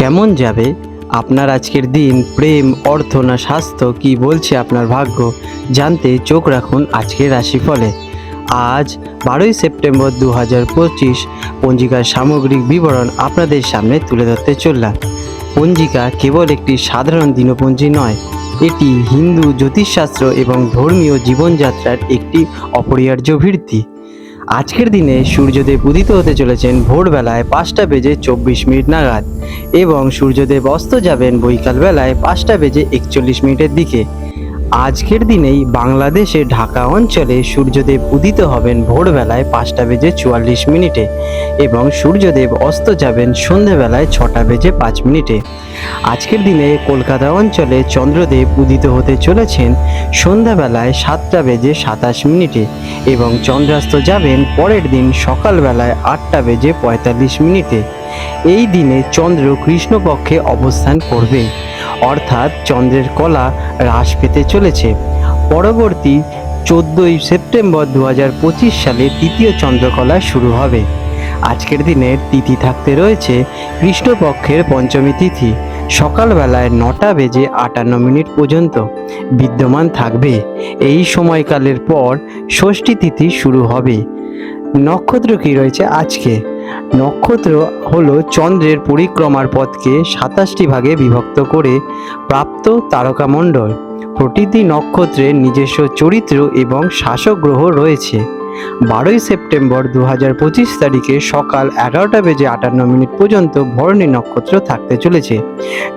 কেমন যাবে? আপনার আজকের দিন প্রেম, অর্থ না স্বাস্থ্য? কি বলছে আপনার ভাগ্য? জানতে চোখ রাখুন আজকের রাশিফলে। আজ বারোই সেপ্টেম্বর দু হাজার পঁচিশ, পঞ্জিকার সামগ্রিক বিবরণ আপনাদের সামনে তুলে ধরতে চললাম। পঞ্জিকা কেবল একটি সাধারণ দিনপঞ্জি নয়, এটি হিন্দু জ্যোতিষশাস্ত্র এবং ধর্মীয় জীবনযাত্রার একটি অপরিহার্য ভিত্তি। আজকের দিনে সূর্যদেব উদিত হতে চলেছেন ভোরবেলায় পাঁচটা বেজে চব্বিশ মিনিট নাগাদ এবং সূর্যদেব অস্ত যাবেন বৈকালবেলায় পাঁচটা বেজে একচল্লিশ মিনিটের দিকে। আজকের দিনেই বাংলাদেশে ঢাকা অঞ্চলে সূর্যদেব উদিত হবেন ভোরবেলায় পাঁচটা বেজে চুয়াল্লিশ মিনিটে এবং সূর্যদেব অস্ত যাবেন সন্ধেবেলায় ছটা বেজে পাঁচ মিনিটে। আজকের দিনে কলকাতা অঞ্চলে চন্দ্রদেব উদিত হতে চলেছেন সন্ধ্যাবেলায় সাতটা বেজে সাতাশ মিনিটে এবং চন্দ্রাস্ত যাবেন পরের দিন সকালবেলায় আটটা বেজে পঁয়তাল্লিশ মিনিটে। এই দিনে চন্দ্র কৃষ্ণপক্ষে অবস্থান করবে। অর্থাৎ চন্দ্রের কলা হ্রাস পেতে চলেছে। পরবর্তী চোদ্দোই সেপ্টেম্বর দু পঁচিশ সালে তৃতীয় চন্দ্রকলা শুরু হবে। আজকের দিনের তিথি থাকতে রয়েছে কৃষ্ণপক্ষের পঞ্চমী তিথি। সকালবেলায় নটা বেজে আটান্ন মিনিট পর্যন্ত বিদ্যমান থাকবে। এই সময়কালের পর ষষ্ঠী তিথি শুরু হবে। নক্ষত্র কি রয়েছে আজকে। নক্ষত্র হলো চন্দ্রের পরিক্রমার পথকে সাতাশটি ভাগে বিভক্ত করে প্রাপ্ত তারকামণ্ডল। প্রতিটি নক্ষত্রের নিজস্ব চরিত্র এবং শাসক গ্রহ রয়েছে। বারোই সেপ্টেম্বর দু হাজার পঁচিশ তারিখে সকাল এগারোটা বেজে আটান্ন মিনিট পর্যন্ত ভরণী নক্ষত্র থাকতে চলেছে,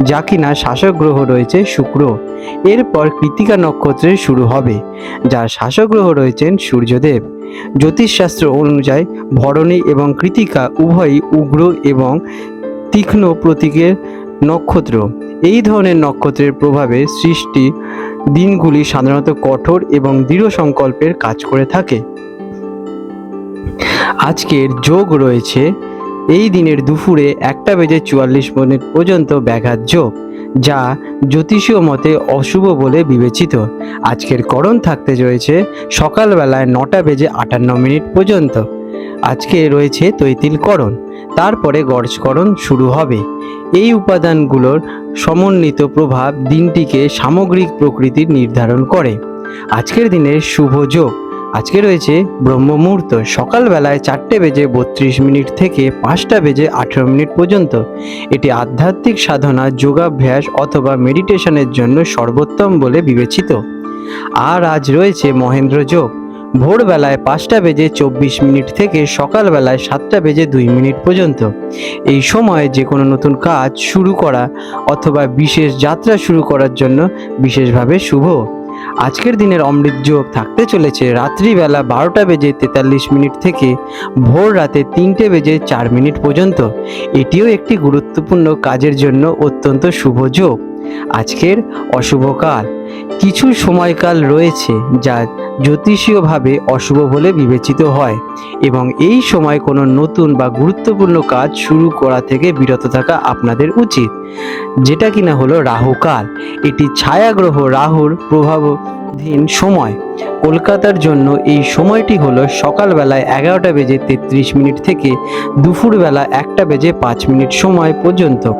যা কিনা শাসক গ্রহ রয়েছে শুক্র। এরপর কৃতিকা নক্ষত্রের শুরু হবে, যার শাসক গ্রহ রয়েছেন সূর্যদেব। জ্যোতিষশাস্ত্র অনুযায়ী ভরণী এবং কৃতিকা উভয়ই উগ্র এবং তীক্ষ্ণ প্রতীকের নক্ষত্র। এই ধরনের নক্ষত্রের প্রভাবে সৃষ্টি দিনগুলি সাধারণত কঠোর এবং দৃঢ় সংকল্পের কাজ করে থাকে। আজকের যোগ রয়েছে। এই দিনের দুপুরে একটা বেজে চুয়াল্লিশ মিনিট পর্যন্ত ব্যাঘাত যোগ, যা জ্যোতিষীয় মতে অশুভ বলে বিবেচিত। আজকের করণ থাকতে রয়েছে সকালবেলায় নটা বেজে আটান্ন মিনিট পর্যন্ত। আজকে রয়েছে তৈতিলকরণ তারপরে গর্জকরণ শুরু হবে। এই উপাদানগুলোর সমন্বিত প্রভাব দিনটিকে সামগ্রিক প্রকৃতির নির্ধারণ করে। আজকের দিনের শুভ যোগ আজকে রয়েছে ব্রহ্ম মুহূর্ত সকালবেলায় চারটে বেজে বত্রিশ মিনিট থেকে পাঁচটা বেজে আঠেরো মিনিট পর্যন্ত। এটি আধ্যাত্মিক সাধনা, যোগাভ্যাস অথবা মেডিটেশনের জন্য সর্বোত্তম বলে বিবেচিত। আর আজ রয়েছে মহেন্দ্র যোগ। ভোরবেলায় পাঁচটা বেজে চব্বিশ মিনিট থেকে সকালবেলায় সাতটা বেজে দুই মিনিট পর্যন্ত। এই সময়ে যে কোনো নতুন কাজ শুরু করা অথবা বিশেষ যাত্রা শুরু করার জন্য বিশেষভাবে শুভ। আজকের দিনের অমৃত যোগ থাকতে চলেছে রাত্রিবেলা বারোটা বেজে তেতাল্লিশ মিনিট থেকে ভোর রাতে তিনটে বেজে চার মিনিট পর্যন্ত। এটিও একটি গুরুত্বপূর্ণ কাজের জন্য অত্যন্ত শুভ যোগ আজকের অশুভ কাল। কিছু সময়কাল রয়েছে যা জ্যোতিষীয়ভাবে অশুভ বলে বিবেচিত হয় এবং এই সময় কোনো নতুন বা গুরুত্বপূর্ণ কাজ শুরু করা থেকে বিরত থাকা আপনাদের উচিত। যেটা কিনা হলো রাহুকাল এটি ছায়াগ্রহ রাহুর প্রভাবাধীন সময়। কলকাতার জন্য এই সময়টি হলো সকালবেলায় এগারোটা বেজে তেত্রিশ মিনিট থেকে দুপুরবেলা একটা বেজে পাঁচ মিনিট সময় পর্যন্ত।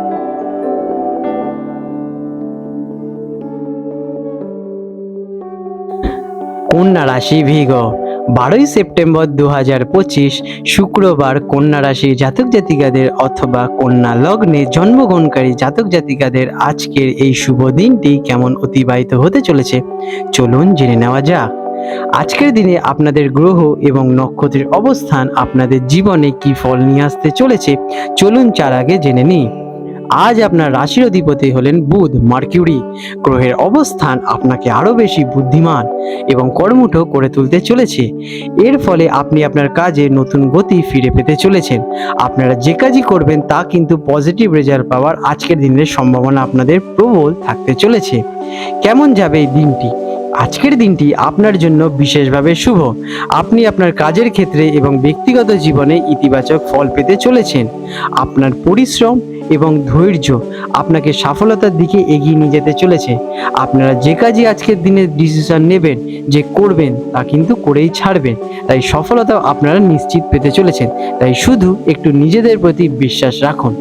কন্যা রাশি ভিগ। বারোই সেপ্টেম্বর দু হাজার পঁচিশ, শুক্রবার কন্যা রাশির জাতক জাতিকাদের অথবা কন্যা লগ্নে জন্মগ্রহণকারী জাতক জাতিকাদের আজকের এই শুভ দিনটি কেমন অতিবাহিত হতে চলেছে, চলুন জেনে নেওয়া যাক। আজকের দিনে আপনাদের গ্রহ এবং নক্ষত্রের অবস্থান আপনাদের জীবনে কি ফল নিয়ে আসতে চলেছে, চলুন চার আগে জেনে নিই। আজ আপনার রাশির অধিপতি হলেন বুধ, মার্কিউরি। গ্রহের অবস্থান আপনাকে আরও বেশি বুদ্ধিমান এবং কর্মঠ করে তুলতে চলেছে। এর ফলে আপনি আপনার কাজে নতুন গতি ফিরে পেতে চলেছেন। আপনারা যে কাজই করবেন, তা কিন্তু পজিটিভ রেজাল্ট পাওয়ার আজকের দিনের সম্ভাবনা আপনাদের প্রবল থাকতে চলেছে। কেমন যাবে এই দিনটি? আজকের দিনটি আপনার জন্য বিশেষভাবে শুভ। আপনি আপনার কাজের ক্ষেত্রে এবং ব্যক্তিগত জীবনে ইতিবাচক ফল পেতে চলেছেন। আপনার পরিশ্রম এবং ধৈর্য আপনাকে সফলতার দিকে এগিয়ে নিয়ে যেতে চলেছে। আপনারা যে কাজই আজকের দিনে ডিসিশন নেবেন, যে করবেন, তা কিন্তু করেই ছাড়বেন। তাই সফলতা আপনারা নিশ্চিত পেতে চলেছেন। তাই শুধু একটু নিজেদের প্রতি বিশ্বাস রাখুন।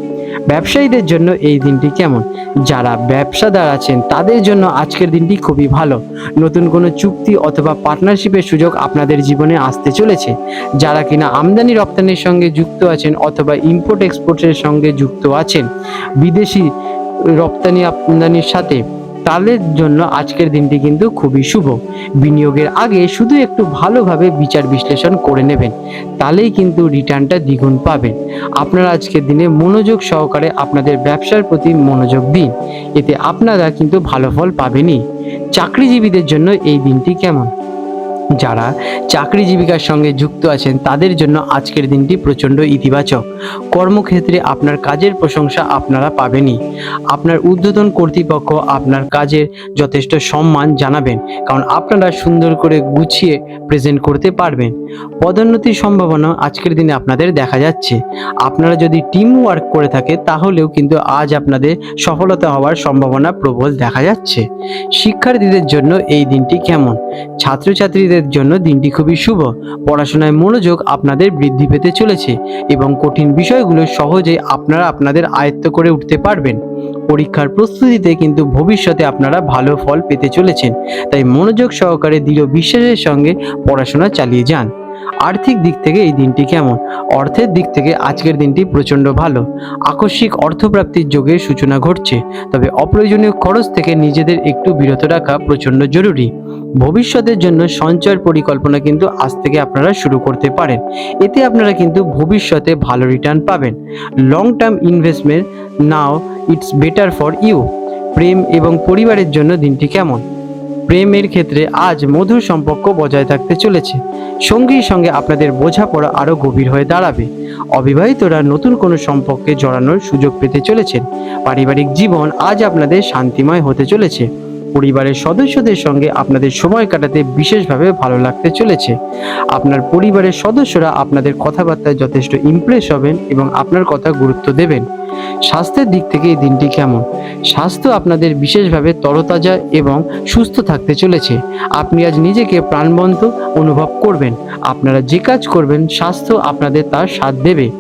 ব্যবসায়ীদের জন্য এই দিনটি কেমন? যারা ব্যবসাদার আছেন, তাদের জন্য আজকের দিনটি খুবই ভালো। নতুন কোনো চুক্তি অথবা পার্টনারশিপের সুযোগ আপনাদের জীবনে আসতে চলেছে। যারা কিনা আমদানি রপ্তানির সঙ্গে যুক্ত আছেন অথবা ইম্পোর্ট এক্সপোর্টের সঙ্গে যুক্ত আছেন, বিদেশি রপ্তানি আমদানির সাথে তাদের জন্য আজকের দিনটি কিন্তু খুবই শুভ। বিনিয়োগের আগে শুধু একটু ভালোভাবে বিচার বিশ্লেষণ করে নেবেন, তাহলেই কিন্তু রিটার্নটা দ্বিগুণ পাবেন। আপনারা আজকের দিনে মনোযোগ সহকারে আপনাদের ব্যবসার প্রতি মনোযোগ দিন, এতে আপনারা কিন্তু ভালো ফল পাবেনই। চাকরিজীবীদের জন্য এই দিনটি কেমন? যারা চাকরি জীবিকার সঙ্গে যুক্ত আছেন, তাদের জন্য আজকের দিনটি প্রচণ্ড ইতিবাচক। কর্মক্ষেত্রে আপনার কাজের প্রশংসা আপনারা পাবেনই। আপনার ঊর্ধ্বতন কর্তৃপক্ষ আপনার কাজের যথেষ্ট সম্মান জানাবেন, কারণ আপনারা সুন্দর করে গুছিয়ে প্রেজেন্ট করতে পারবেন। পদোন্নতির সম্ভাবনা আজকের দিনে আপনাদের দেখা যাচ্ছে। আপনারা যদি টিম ওয়ার্ক করে থাকে, তাহলেও কিন্তু আজ আপনাদের সফলতা হওয়ার সম্ভাবনা প্রবল দেখা যাচ্ছে। শিক্ষার্থীদের জন্য এই দিনটি কেমন? ছাত্রছাত্রীদের জন্য দিনটি খুবই শুভ। পড়াশোনায় মনোযোগ আপনাদের বৃদ্ধি পেতে চলেছে এবং কঠিন বিষয়গুলো সহজে আপনারা আপনাদের আয়ত্ত করে উঠতে পারবেন। পরীক্ষার প্রস্তুতিতে কিন্তু ভবিষ্যতে আপনারা ভালো ফল পেতে চলেছেন। তাই মনোযোগ সহকারে দৃঢ় বিশ্বাসের সঙ্গে পড়াশোনা চালিয়ে যান। আর্থিক দিক থেকে এই দিনটি কেমন? অর্থের দিক থেকে আজকের দিনটি প্রচণ্ড ভালো। আকস্মিক অর্থপ্রাপ্তির যোগের সূচনা ঘটছে, তবে অপ্রয়োজনীয় খরচ থেকে নিজেদের একটু বিরত রাখা প্রচণ্ড জরুরি। ভবিষ্যতের জন্য সঞ্চয়ের পরিকল্পনা কিন্তু আজ থেকে আপনারা শুরু করতে পারেন। এতে আপনারা কিন্তু ভবিষ্যতে ভালো রিটার্ন পাবেন। Long term investment now it's better for you প্রেম এবং পরিবারের জন্য দিনটি কেমন? প্রেমের ক্ষেত্রে আজ মধুর সম্পর্ক বজায় থাকতে চলেছে। সঙ্গীর সঙ্গে আপনাদের বোঝাপড়া আরও গভীর হয়ে দাঁড়াবে। অবিবাহিতরা নতুন কোনো সম্পর্কে জড়ানোর সুযোগ পেতে চলেছেন। পারিবারিক জীবন আজ আপনাদের শান্তিময় হতে চলেছে। পরিবারের সদস্যদের সঙ্গে আপনাদের সময় কাটাতে বিশেষভাবে ভালো লাগতে চলেছে। আপনার পরিবারের সদস্যরা আপনাদের কথাবার্তায় যথেষ্ট ইমপ্রেস হবেন এবং আপনার কথা গুরুত্ব দেবেন। স্বাস্থ্যের দিক থেকে এই দিনটি কেমন? স্বাস্থ্য আপনাদের বিশেষভাবে তরতাজা এবং সুস্থ থাকতে চলেছে। আপনি আজ নিজেকে প্রাণবন্ত অনুভব করবেন। আপনারা যে কাজ করবেন, স্বাস্থ্য আপনাদের তার সাথ দেবে।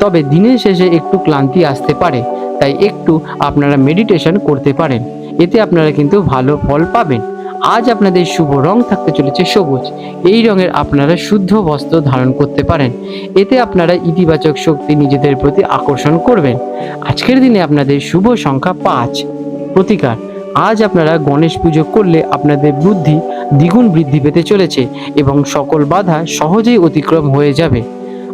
তবে দিনের শেষে একটু ক্লান্তি আসতে পারে, তাই একটু আপনারা মেডিটেশন করতে পারেন। এতে আপনারা কিন্তু ভালো ফল পাবেন। আজ আপনাদের শুভ রং থাকতে চলেছে সবুজ। এই রঙের আপনারা শুদ্ধ বস্ত্র ধারণ করতে পারেন। এতে আপনারা ইতিবাচক শক্তি নিজেদের প্রতি আকর্ষণ করবেন। আজকের দিনে আপনাদের শুভ সংখ্যা পাঁচ। প্রতিকার, আজ আপনারা গণেশ পুজো করলে আপনাদের বুদ্ধি দ্বিগুণ বৃদ্ধি পেতে চলেছে এবং সকল বাধা সহজেই অতিক্রম হয়ে যাবে।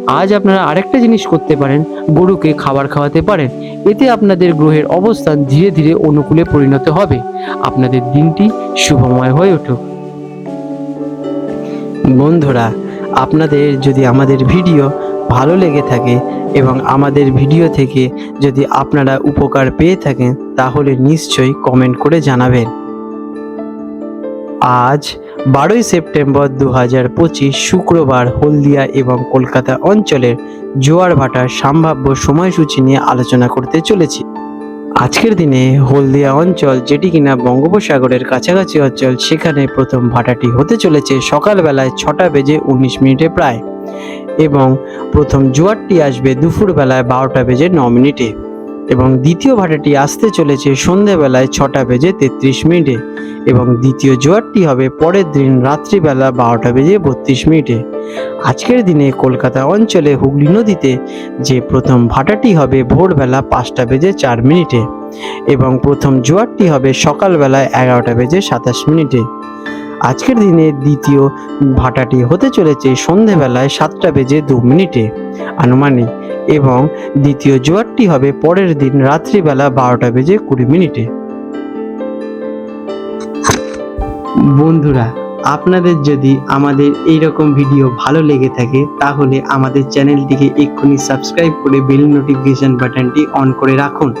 আজ আপনারা আরেকটা জিনিস করতে পারেন, গরুকে খাবার খাওয়াতে পারেন। এতে আপনাদের গ্রহের অবস্থান ধীরে ধীরে অনুকূলে পরিণত হবে। আপনাদের দিনটি শুভময় হয়ে উঠুক। বন্ধুরা, আপনাদের যদি আমাদের ভিডিও ভালো লেগে থাকে এবং আমাদের ভিডিও থেকে যদি আপনারা উপকার পেয়ে থাকেন, তাহলে নিশ্চয়ই কমেন্ট করে জানাবেন। আজ বারোই সেপ্টেম্বর দু হাজার পঁচিশ শুক্রবার হলদিয়া এবং কলকাতা অঞ্চলের জোয়ার ভাটার সম্ভাব্য সময়সূচি নিয়ে আলোচনা করতে চলেছি। আজকের দিনে হলদিয়া অঞ্চল যেটি কিনা বঙ্গোপসাগরের কাছাকাছি অঞ্চল, সেখানে প্রথম ভাটাটি হতে চলেছে সকালবেলায় ছটা বেজে উনিশ মিনিটে প্রায় এবং প্রথম জোয়ারটি আসবে দুপুরবেলায় বারোটা বেজে ন মিনিটে। এবং দ্বিতীয় ভাটাটি আসতে চলেছে সন্ধেবেলায় ছটা বেজে তেত্রিশ মিনিটে এবং দ্বিতীয় জোয়ারটি হবে পরের দিন রাত্রিবেলা বারোটা বেজে বত্রিশ মিনিটে। আজকের দিনে কলকাতা অঞ্চলে হুগলি নদীতে যে প্রথম ভাটাটি হবে ভোরবেলা পাঁচটা বেজে চার মিনিটে এবং প্রথম জোয়ারটি হবে সকালবেলায় এগারোটা বেজে সাতাশ মিনিটে। আজকের দিনে দ্বিতীয় ভাটাটি হতে চলেছে সন্ধেবেলায় সাতটা বেজে দু মিনিটে। আনুমানিক এবং দ্বিতীয় জোয়ারটি হবে পরের দিন রাত্রিবেলা বারোটা বেজে কুড়ি মিনিটে। বন্ধুরা, আপনাদের যদি আমাদের এই রকম ভিডিও ভালো লেগে থাকে, তাহলে আমাদের চ্যানেলটিকে এক্ষুনি সাবস্ক্রাইব করে বেল নোটিফিকেশন বাটনটি অন করে রাখুন।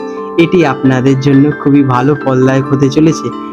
এটি আপনাদের জন্য খুবই ভালো, ফলদায়ক হতে চলেছে।